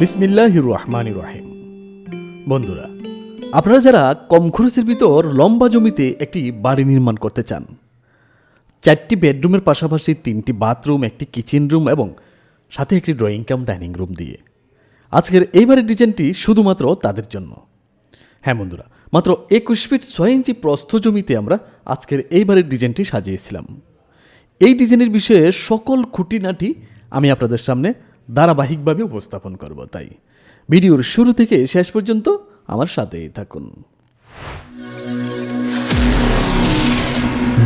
বিসমিল্লাহ রহমান রহিম। বন্ধুরা, আপনারা যারা কম খরচের ভিতর লম্বা জমিতে একটি বাড়ি নির্মাণ করতে চান, চারটি বেডরুমের পাশাপাশি তিনটি বাথরুম, একটি কিচেন রুম এবং সাথে একটি ড্রয়িং কাম ডাইনিং রুম দিয়ে। আজকের এই বাড়ির ডিজাইনটি শুধুমাত্র তাদের জন্য। হ্যাঁ বন্ধুরা, মাত্র একুশ ফিট ছয় ইঞ্চি প্রস্থ জমিতে আমরা আজকের এই বাড়ির ডিজাইনটি সাজিয়েছিলাম। এই ডিজাইনের বিষয়ে সকল খুঁটিনাটি আমি আপনাদের সামনে ধারাবাহিকভাবে উপস্থাপন করব তাই। ভিডিওর শুরু থেকে শেষ পর্যন্ত আমার সাথেই থাকুন।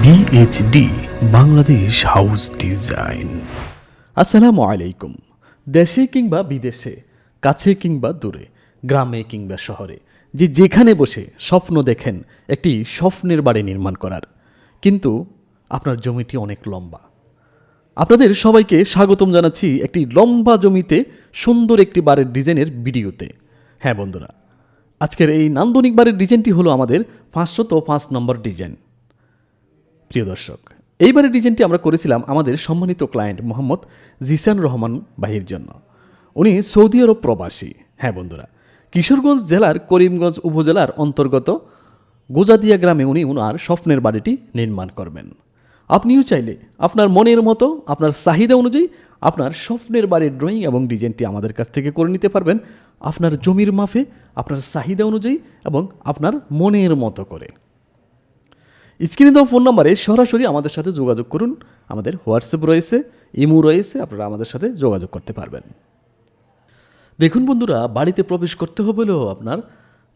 BHD Bangladesh house design. আসসালামু আলাইকুম। দেশে কিংবা বিদেশে কাছে কিংবা দূরে গ্রামে কিংবা শহরে যে যেখানে বসে স্বপ্ন দেখেন একটি স্বপ্নের বাড়ি নির্মাণ করার। কিন্তু আপনার জমিটি অনেক লম্বা। আপনাদের সবাইকে স্বাগতম জানাচ্ছি একটি লম্বা জমিতে সুন্দর একটি বাড়ির ডিজাইনের ভিডিওতে। হ্যাঁ বন্ধুরা, আজকের এই নান্দনিক বাড়ির ডিজাইনটি হলো আমাদের পাঁচশত পাঁচ নম্বর ডিজাইন। প্রিয় দর্শক, এই বাড়ির ডিজাইনটি আমরা করেছিলাম আমাদের সম্মানিত ক্লায়েন্ট মোহাম্মদ জিসান রহমান ভাইয়ের জন্য। উনি সৌদি আরব প্রবাসী। হ্যাঁ বন্ধুরা, কিশোরগঞ্জ জেলার করিমগঞ্জ উপজেলার অন্তর্গত গোজাদিয়া গ্রামে উনি উনার স্বপ্নের বাড়িটি নির্মাণ করবেন। আপনিও চাইলে আপনার মনের মতো, আপনার চাহিদা অনুযায়ী আপনার স্বপ্নের বাড়ির ড্রয়িং এবং ডিজাইনটি আমাদের কাছ থেকে করে নিতে পারবেন। আপনার জমির মাফে আপনার চাহিদা অনুযায়ী এবং আপনার মনের মতো করে। স্ক্রিনে দেওয়া ফোন নাম্বারে সরাসরি আমাদের সাথে যোগাযোগ করুন। আমাদের হোয়াটসঅ্যাপ রয়েছে, ইমো রয়েছে, আপনারা আমাদের সাথে যোগাযোগ করতে পারবেন। দেখুন বন্ধুরা, বাড়িতে প্রবেশ করতে হলেও আপনার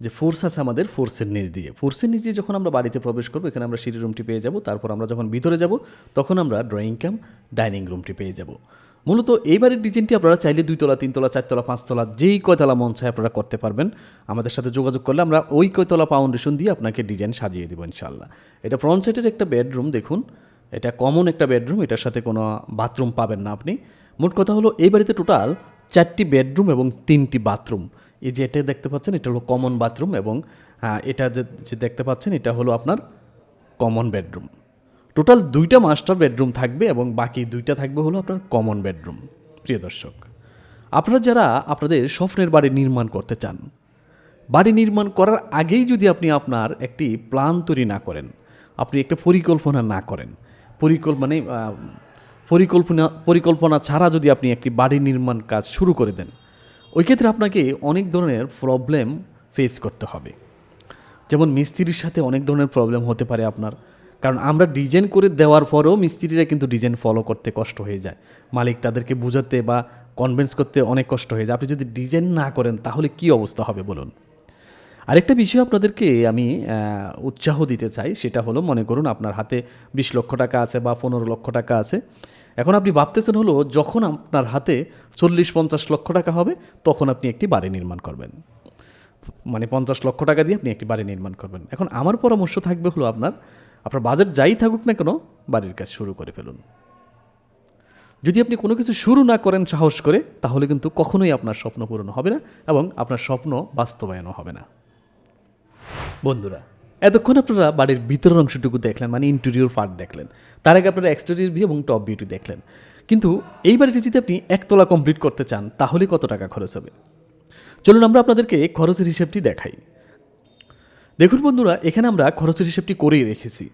যে ফোর্স আছে আমাদের ফোর্সের নিচ দিয়ে। ফোর্সের নিচ দিয়ে যখন আমরা বাড়িতে প্রবেশ করব, এখানে আমরা সিঁড়ি রুমটি পেয়ে যাব, তারপর আমরা যখন ভিতরে যাব, তখন আমরা ড্রয়িং ক্যাম্প ডাইনিং রুমটি পেয়ে যাব। মূলত এই বাড়ির ডিজাইনটি আপনারা চাইলে দুইতলা, তিনতলা, চারতলা, পাঁচতলা, যেই কয়তলা মন চায় আপনারা করতে পারবেন। আমাদের সাথে যোগাযোগ করলে আমরা ওই কয়তলা ফাউন্ডেশন দিয়ে আপনাকে ডিজাইন সাজিয়ে দেবো ইনশাল্লাহ এটা ফ্রন্ট সাইডের একটা বেডরুম দেখুন। এটা কমন একটা বেডরুম এটার সাথে কোনো বাথরুম পাবেন না আপনি। মোট কথা হলো, এই বাড়িতে টোটাল চারটি বেডরুম এবং তিনটি বাথরুম এই যে এটা দেখতে পাচ্ছেন এটা হলো কমন বাথরুম এবং আহ, এটা যে দেখতে পাচ্ছেন এটা হলো আপনার কমন বেডরুম টোটাল দুইটা মাস্টার বেডরুম থাকবে এবং বাকি দুইটা থাকবে হলো আপনার কমন বেডরুম প্রিয় দর্শক। আপনারা যারা আপনাদের স্বপ্নের বাড়ি নির্মাণ করতে চান বাড়ি নির্মাণ করার আগেই যদি আপনি আপনার একটি প্ল্যান তৈরি না করেন আপনি একটা পরিকল্পনা না করেন পরিকল্পনা পরিকল্পনা পরিকল্পনা ছাড়া যদি আপনি একটি বাড়ি নির্মাণ কাজ শুরু করে দেন ওই ক্ষেত্রে আপনাকে অনেক ধরনের প্রবলেম ফেস করতে হবে। যেমন মিস্ত্রির সাথে অনেক ধরনের প্রবলেম হতে পারে আপনার। কারণ আমরা ডিজাইন করে দেওয়ার পরেও মিস্ত্রিরা কিন্তু ডিজাইন ফলো করতে কষ্ট হয়ে যায়। মালিক তাদেরকে বোঝাতে বা কনভিন্স করতে অনেক কষ্ট হয়ে যায়। আপনি যদি ডিজাইন না করেন, তাহলে কি অবস্থা হবে বলুন? আরেকটা বিষয় আপনাদেরকে আমি উৎসাহ দিতে চাই, সেটা হলো মনে করুন আপনার হাতে বিশ লক্ষ টাকা আছে বা পনেরো লক্ষ টাকা আছে। এখন আপনি ভাবতেছেন হলো, যখন আপনার হাতে চল্লিশ পঞ্চাশ লক্ষ টাকা হবে, তখন আপনি একটি বাড়ি নির্মাণ করবেন। মানে পঞ্চাশ লক্ষ টাকা দিয়ে আপনি একটি বাড়ি নির্মাণ করবেন। এখন আমার পরামর্শ থাকবে হলো আপনার আপনার বাজেট যাই থাকুক না কেন, বাড়ির কাজ শুরু করে ফেলুন। যদি আপনি কোনো কিছু শুরু না করেন সাহস করে, তাহলে কিন্তু কখনোই আপনার স্বপ্ন পূরণ হবে না এবং আপনার স্বপ্ন বাস্তবায়নও হবে না। বন্ধুরা এতক্ষণ আপনারা বাড়ির ভিতরের অংশটুকু দেখলেন মানে ইন্টেরিয়র পার্ট দেখলেন। তার আগে আপনারা এক্সটেরিয়র ভিউ এবং টপ ভিউটি দেখলেন। কিন্তু এই বাড়িটি যদি আপনি একতলা কমপ্লিট করতে চান, তাহলে কত টাকা খরচ হবে? চলুন আমরা আপনাদেরকে খরচের হিসেবটি দেখাই। দেখুন বন্ধুরা, এখানে আমরা খরচের হিসেবটি করেই রেখেছি।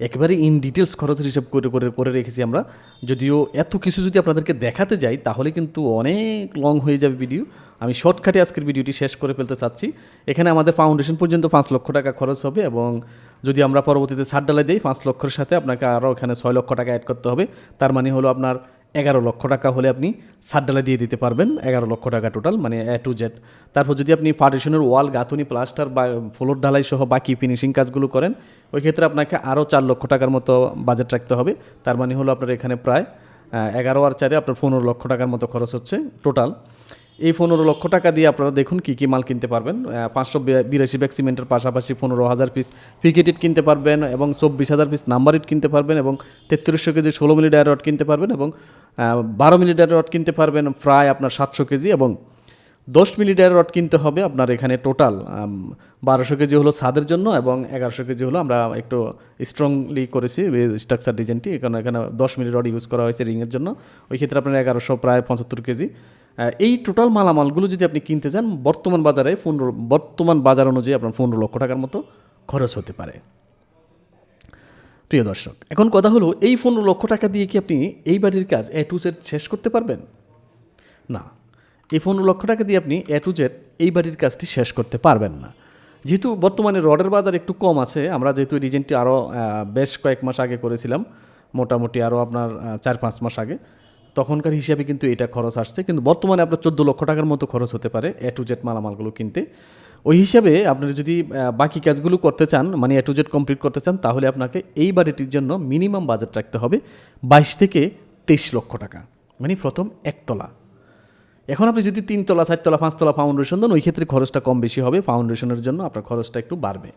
একেবারে ইন ডিটেলস খরচের হিসাব করে করে করে রেখেছি আমরা। যদিও এত কিছু যদি আপনাদেরকে দেখাতে যাই, তাহলে কিন্তু অনেক লং হয়ে যাবে ভিডিও আমি শর্টকাটে আজকের ভিডিওটি শেষ করে ফেলতে চাচ্ছি। এখানে আমাদের ফাউন্ডেশন পর্যন্ত পাঁচ লক্ষ টাকা খরচ হবে এবং যদি আমরা পরবর্তীতে ছাড় ডালাই দিই, পাঁচ লক্ষের সাথে আপনাকে আরও এখানে ছয় লক্ষ টাকা অ্যাড করতে হবে। তার মানে হলো আপনার এগারো লক্ষ টাকা হলে আপনি ছাদ ডালা দিয়ে দিতে পারবেন, এগারো লক্ষ টাকা টোটাল মানে এ টু জেড তারপর যদি আপনি পার্টিশনের ওয়াল গাঁথুনি প্লাস্টার বা ফ্লোর ঢালাই সহ বাকি ফিনিশিং কাজগুলো করেন, ওই ক্ষেত্রে আপনাকে আরও চার লক্ষ টাকার মতো বাজেট রাখতে হবে। তার মানে হলো আপনার এখানে প্রায় এগারো আর চারে আপনার পনেরো লক্ষ টাকার মতো খরচ হচ্ছে টোটাল এই পনেরো লক্ষ টাকা দিয়ে আপনারা দেখুন কী কী মাল কিনতে পারবেন। পাঁচশো বিরাশি ব্যাগ সিমেন্টের পাশাপাশি পনেরো হাজার পিস পিকেট ইট কিনতে পারবেন এবং চব্বিশ হাজার পিস নাম্বার ইট কিনতে পারবেন এবং তেত্রিশশো কেজি ষোলো মিলি ডায়ার রড কিনতে পারবেন এবং বারো মিলি ডায়ার রড কিনতে পারবেন, প্রায় আপনার সাতশো কেজি এবং দশ মিলি ডায়ার রড কিনতে হবে আপনার এখানে টোটাল বারোশো কেজি হলো ছাদের জন্য এবং এগারোশো কেজি হলো আমরা একটু স্ট্রংলি করেছি স্ট্রাকচার ডিজাইনটি এখানে এখানে দশ মিলি রড ইউজ করা হয়েছে রিংয়ের জন্য। ওই ক্ষেত্রে আপনার এগারোশো প্রায় পঁচাত্তর কেজি। এই টোটাল মালামালগুলো যদি আপনি কিনতে যান বর্তমান বাজারে পনেরো, বর্তমান বাজার অনুযায়ী আপনার পনেরো লক্ষ টাকার মতো খরচ হতে পারে। প্রিয় দর্শক, এখন কথা হলো, এই পনেরো লক্ষ টাকা দিয়ে কি আপনি এই বাড়ির কাজ এ টু জেড শেষ করতে পারবেন? না, এই পনেরো লক্ষ টাকা দিয়ে আপনি এ টু জেড এই বাড়ির কাজটি শেষ করতে পারবেন না। যেহেতু বর্তমানে রডের বাজার একটু কম আছে, আমরা যেহেতু ডিজাইনটি আরও বেশ কয়েক মাস আগে করেছিলাম, মোটামুটি আরও আপনার চার পাঁচ মাস আগে তখনকার হিসাবে কিন্তু এটা খরচ আসছে। কিন্তু বর্তমানে আপনার চোদ্দ লক্ষ টাকার মতো খরচ হতে পারে এ টু জেড মালামালগুলো কিনতে। ওই হিসাবে আপনার যদি বাকি কাজগুলো করতে চান মানে এ টু জেড কমপ্লিট করতে চান, তাহলে আপনাকে এই বাড়িটির জন্য মিনিমাম বাজেট রাখতে হবে বাইশ থেকে তেইশ লক্ষ টাকা। মানে প্রথম একতলা। এখন আপনি যদি তিনতলা, চারতলা, পাঁচতলা ফাউন্ডেশন দেন, ওই ক্ষেত্রে খরচটা কম বেশি হবে ফাউন্ডেশনের জন্য আপনার খরচটা একটু বাড়বে।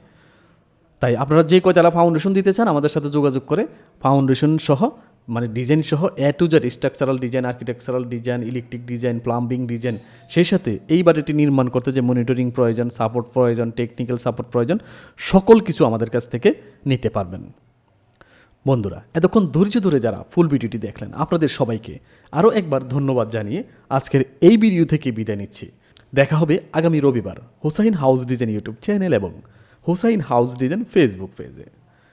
তাই আপনারা যে কয়তলা ফাউন্ডেশন দিতে চান, আমাদের সাথে যোগাযোগ করে ফাউন্ডেশন সহ মানে ডিজাইন সহ A to Z structural design architectural design electric design plumbing design সেই সাথে এই বাড়িটি নির্মাণ করতে যে মনিটরিং প্রয়োজন সাপোর্ট প্রয়োজন টেকনিক্যাল সাপোর্ট প্রয়োজন, সকল কিছু আমাদের কাছ থেকে নিতে পারবেন। বন্ধুরা, এতক্ষণ ধৈর্য ধরে যারা ফুল ভিডিওটি দেখলেন, আপনাদের সবাইকে আরও একবার ধন্যবাদ জানিয়ে আজকের এই ভিডিও থেকে বিদায় নিচ্ছি। দেখা হবে আগামী রবিবার Hossain house design YouTube channel এবং হোসাইন হাউস ডিজাইন ফেসবুক পেজে।